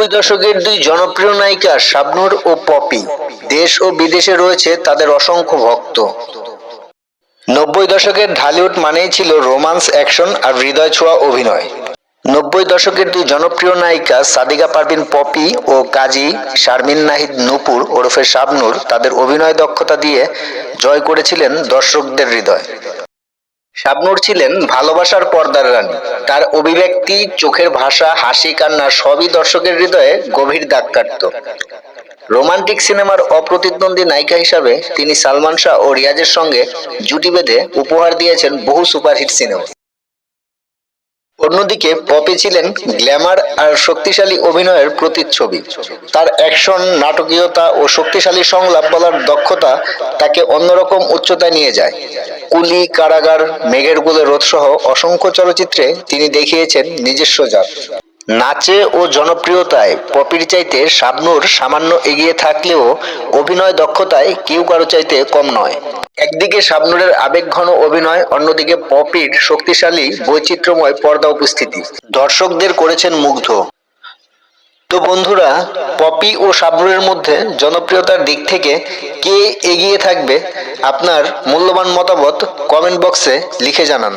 নব্বই দশকের দুই জনপ্রিয় নায়িকা শাবনূর ও পপি দেশ ও বিদেশে রয়েছে তাদের অসংখ্য ভক্ত। নব্বই দশকের ঢালিউড মানেই ছিল রোমান্স, অ্যাকশন আর হৃদয় ছোঁয়া অভিনয়। নব্বই দশকের দুই জনপ্রিয় নায়িকা সাদিকা পারভিন পপি ও কাজী শারমিন নাহিদ নূপুর ওরফে শাবনূর তাদের অভিনয় দক্ষতা দিয়ে জয় করেছিলেন দর্শকদের হৃদয়। শাবনূর ছিলেন ভালোবাসার পর্দার রানী। তার অভিব্যক্তি, চোখের ভাষা, হাসি, কান্না সবই দর্শকের হৃদয়ে গভীর দাগ কাটত। রোমান্টিক সিনেমার অপ্রতিদ্বন্দ্বী নায়িকা হিসাবে তিনি সালমান শাহ ও রিয়াজের সঙ্গে জুটি বেঁধে উপহার দিয়েছেন বহু সুপারহিট সিনেমা। অন্যদিকে পপি ছিলেন গ্ল্যামার আর শক্তিশালী অভিনয়ের প্রতিচ্ছবি। তার অ্যাকশন, নাটকীয়তা ও শক্তিশালী সংলাপ বলার দক্ষতা তাকে অন্যরকম উচ্চতায় নিয়ে যায়। কুলি, কারাগার, মেঘের গুলে রোধসহ অসংখ্য চলচ্চিত্রে তিনি দেখিয়েছেন নিজস্ব জাত। নাচে ও জনপ্রিয়তায় পপির চাইতে শাবনূর সামান্য এগিয়ে থাকলেও অভিনয় দক্ষতায় কেউ কারও চাইতে কম নয়। একদিকে শাবনূরের আবেগঘন অভিনয়, অন্যদিকে পপির শক্তিশালী, বৈচিত্র্যময় পর্দা উপস্থিতি। দর্শকদের করেছেন মুগ্ধ। তো বন্ধুরা, পপি ও শাবনূরের মধ্যে জনপ্রিয়তার দিক থেকে কে এগিয়ে থাকবে, আপনার মূল্যবান মতামত কমেন্ট বক্সে লিখে জানান।